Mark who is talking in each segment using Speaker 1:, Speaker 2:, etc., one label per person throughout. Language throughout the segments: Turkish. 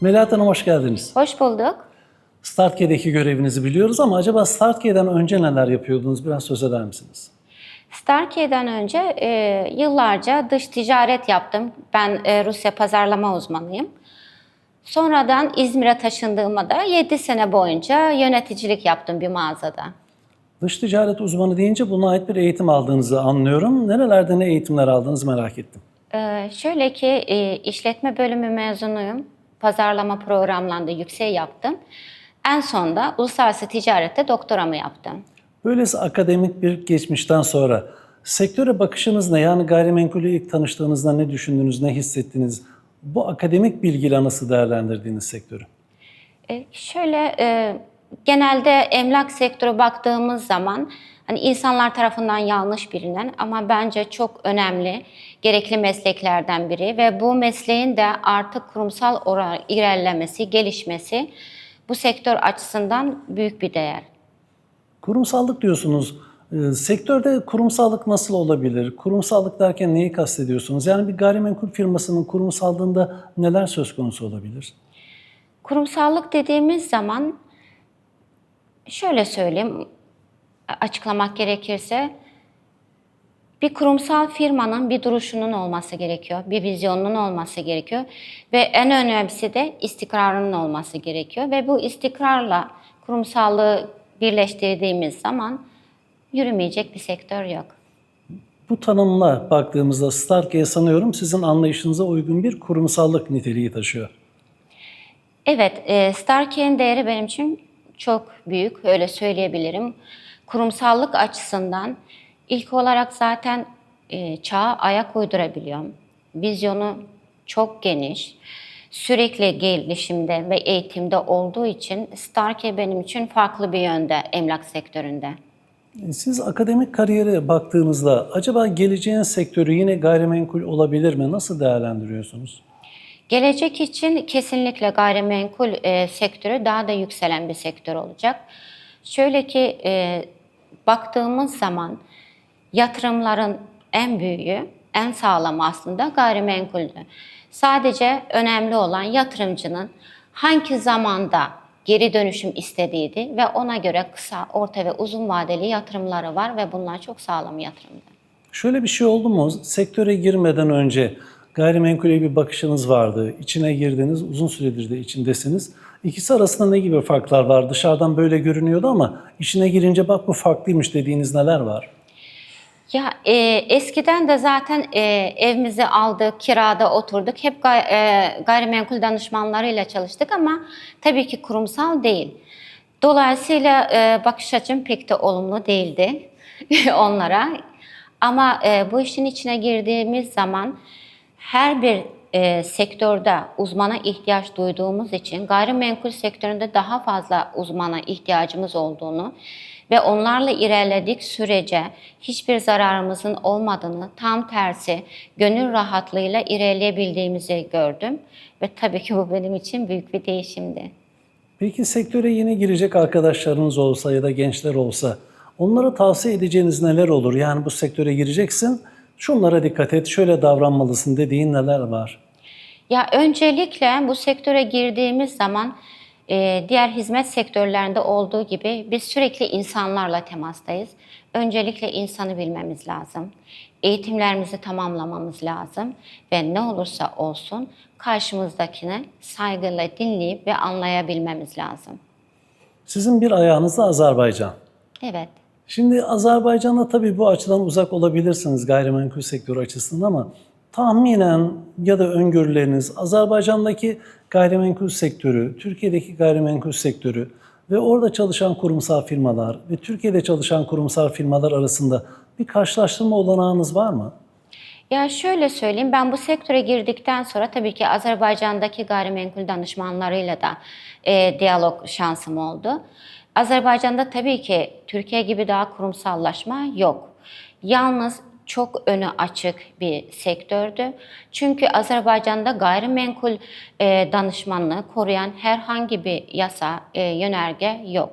Speaker 1: Melahat Hanım hoş geldiniz.
Speaker 2: Hoş bulduk.
Speaker 1: Startke'deki görevinizi biliyoruz ama acaba Startke'den önce neler yapıyordunuz? Biraz söz eder misiniz?
Speaker 2: Starkey'den önce e, yıllarca dış ticaret yaptım. Ben e, Rusya pazarlama uzmanıyım. Sonradan İzmir'e taşındığımda da 7 sene boyunca yöneticilik yaptım bir mağazada.
Speaker 1: Dış ticaret uzmanı deyince buna ait bir eğitim aldığınızı anlıyorum. Nerelerde ne eğitimler aldınız merak ettim.
Speaker 2: E, şöyle ki e, işletme bölümü mezunuyum. Pazarlama programlarında yüksek yaptım. En sonda uluslararası ticarette doktoramı yaptım.
Speaker 1: Böylesi akademik bir geçmişten sonra sektöre bakışınız ne? Yani gayrimenkulü ilk tanıştığınızda ne düşündünüz, ne hissettiniz? Bu akademik bilgiyle nasıl değerlendirdiğiniz sektörü?
Speaker 2: E, şöyle e, genelde emlak sektörü baktığımız zaman hani insanlar tarafından yanlış bilinen ama bence çok önemli, gerekli mesleklerden biri ve bu mesleğin de artık kurumsal olarak ilerlemesi, gelişmesi bu sektör açısından büyük bir değer.
Speaker 1: Kurumsallık diyorsunuz. Ee, sektörde kurumsallık nasıl olabilir? Kurumsallık derken neyi kastediyorsunuz? Yani bir gayrimenkul firmasının kurumsallığında neler söz konusu olabilir?
Speaker 2: Kurumsallık dediğimiz zaman şöyle söyleyeyim açıklamak gerekirse bir kurumsal firmanın bir duruşunun olması gerekiyor, bir vizyonunun olması gerekiyor ve en önemlisi de istikrarının olması gerekiyor ve bu istikrarla kurumsallığı birleştirdiğimiz zaman yürümeyecek bir sektör yok.
Speaker 1: Bu tanımla baktığımızda Starkey'e sanıyorum sizin anlayışınıza uygun bir kurumsallık niteliği taşıyor.
Speaker 2: Evet, e, Starkey'in değeri benim için çok büyük, öyle söyleyebilirim. Kurumsallık açısından ilk olarak zaten e, çağa ayak uydurabiliyorum. Vizyonu çok geniş, sürekli gelişimde ve eğitimde olduğu için Starkey benim için farklı bir yönde emlak sektöründe.
Speaker 1: Siz akademik kariyere baktığınızda acaba geleceğin sektörü yine gayrimenkul olabilir mi? Nasıl değerlendiriyorsunuz?
Speaker 2: Gelecek için kesinlikle gayrimenkul e, sektörü daha da yükselen bir sektör olacak. Şöyle ki e, baktığımız zaman yatırımların en büyüğü, en sağlamı aslında gayrimenkuldü. Sadece önemli olan yatırımcının hangi zamanda geri dönüşüm istediğiydi ve ona göre kısa, orta ve uzun vadeli yatırımları var ve bunlar çok sağlam yatırımdı.
Speaker 1: Şöyle bir şey oldu mu? Sektöre girmeden önce gayrimenkule bir bakışınız vardı. İçine girdiniz, uzun süredir de içindesiniz. İkisi arasında ne gibi farklar var? Dışarıdan böyle görünüyordu ama içine girince bak bu farklıymış dediğiniz neler var?
Speaker 2: Ya e, eskiden de zaten e, evimizi aldık, kirada oturduk. Hep gay, e, gayrimenkul danışmanlarıyla çalıştık ama tabii ki kurumsal değil. Dolayısıyla e, bakış açım pek de olumlu değildi onlara. Ama e, bu işin içine girdiğimiz zaman her bir e, sektörde uzmana ihtiyaç duyduğumuz için gayrimenkul sektöründe daha fazla uzmana ihtiyacımız olduğunu ve onlarla ilerledik sürece hiçbir zararımızın olmadığını, tam tersi gönül rahatlığıyla ilerleyebildiğimizi gördüm ve tabii ki bu benim için büyük bir değişimdi.
Speaker 1: Peki sektöre yeni girecek arkadaşlarınız olsa ya da gençler olsa onlara tavsiye edeceğiniz neler olur? Yani bu sektöre gireceksin, şunlara dikkat et, şöyle davranmalısın dediğin neler var?
Speaker 2: Ya öncelikle bu sektöre girdiğimiz zaman e, diğer hizmet sektörlerinde olduğu gibi biz sürekli insanlarla temastayız. Öncelikle insanı bilmemiz lazım. Eğitimlerimizi tamamlamamız lazım ve ne olursa olsun karşımızdakini saygıyla dinleyip ve anlayabilmemiz lazım.
Speaker 1: Sizin bir ayağınız da Azerbaycan.
Speaker 2: Evet.
Speaker 1: Şimdi Azerbaycan'da tabii bu açıdan uzak olabilirsiniz gayrimenkul sektörü açısından ama tahminen ya da öngörüleriniz Azerbaycan'daki gayrimenkul sektörü, Türkiye'deki gayrimenkul sektörü ve orada çalışan kurumsal firmalar ve Türkiye'de çalışan kurumsal firmalar arasında bir karşılaştırma olanağınız var mı?
Speaker 2: Ya şöyle söyleyeyim, ben bu sektöre girdikten sonra tabii ki Azerbaycan'daki gayrimenkul danışmanlarıyla da e, diyalog şansım oldu. Azerbaycan'da tabii ki Türkiye gibi daha kurumsallaşma yok. Yalnız çok önü açık bir sektördü. Çünkü Azerbaycan'da gayrimenkul e, danışmanlığı koruyan herhangi bir yasa, e, yönerge yok.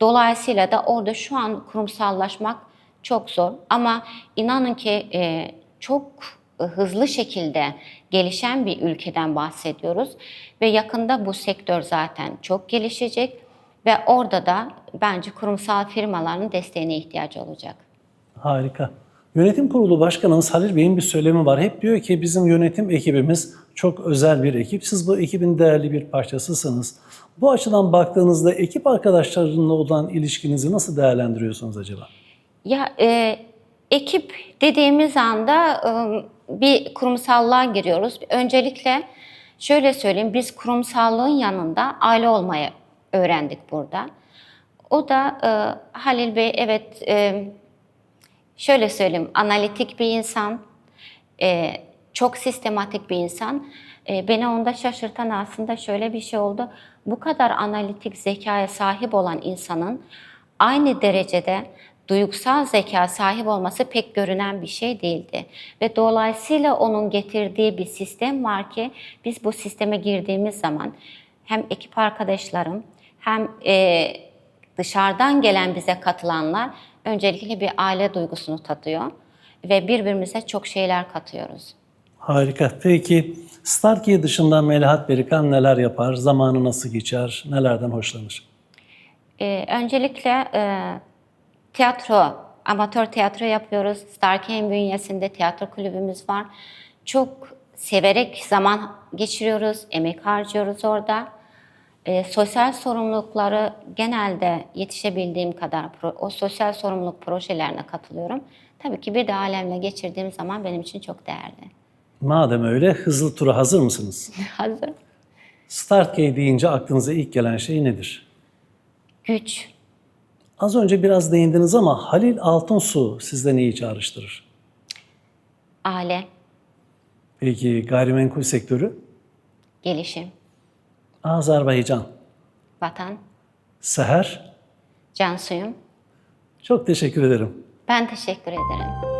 Speaker 2: Dolayısıyla da orada şu an kurumsallaşmak çok zor. Ama inanın ki e, çok hızlı şekilde gelişen bir ülkeden bahsediyoruz ve yakında bu sektör zaten çok gelişecek ve orada da bence kurumsal firmaların desteğine ihtiyacı olacak.
Speaker 1: Harika. Yönetim Kurulu Başkanımız Halil Bey'in bir söylemi var. Hep diyor ki bizim yönetim ekibimiz çok özel bir ekip. Siz bu ekibin değerli bir parçasısınız. Bu açıdan baktığınızda ekip arkadaşlarınla olan ilişkinizi nasıl değerlendiriyorsunuz acaba?
Speaker 2: Ya e, ekip dediğimiz anda e, bir kurumsallığa giriyoruz. Öncelikle şöyle söyleyeyim, biz kurumsallığın yanında aile olmayı öğrendik burada. O da e, Halil Bey evet e, şöyle söyleyeyim analitik bir insan, e, çok sistematik bir insan. E, beni onda şaşırtan aslında şöyle bir şey oldu. Bu kadar analitik zekaya sahip olan insanın aynı derecede duygusal zeka sahip olması pek görünen bir şey değildi. Ve dolayısıyla onun getirdiği bir sistem var ki biz bu sisteme girdiğimiz zaman hem ekip arkadaşlarım hem e, dışarıdan gelen bize katılanlar öncelikle bir aile duygusunu tadıyor ve birbirimize çok şeyler katıyoruz.
Speaker 1: Harika. Peki Starkey dışında Melahat Berikan neler yapar? Zamanı nasıl geçer? Nelerden hoşlanır?
Speaker 2: Ee, öncelikle e, tiyatro, amatör tiyatro yapıyoruz. Starkey'in bünyesinde tiyatro kulübümüz var. Çok severek zaman geçiriyoruz, emek harcıyoruz orada. Ee, sosyal sorumlulukları genelde yetişebildiğim kadar pro- o sosyal sorumluluk projelerine katılıyorum. Tabii ki bir de alemle geçirdiğim zaman benim için çok değerli.
Speaker 1: Madem öyle hızlı tura hazır mısınız?
Speaker 2: Hazır.
Speaker 1: Starkey deyince aklınıza ilk gelen şey nedir?
Speaker 2: Güç,
Speaker 1: Az önce biraz değindiniz ama Halil Altunsu sizde neyi çağrıştırır?
Speaker 2: aile,
Speaker 1: Peki gayrimenkul sektörü?
Speaker 2: gelişim,
Speaker 1: Azerbaycan.
Speaker 2: vatan,
Speaker 1: Seher.
Speaker 2: can suyum.
Speaker 1: Çok teşekkür ederim.
Speaker 2: Ben teşekkür ederim.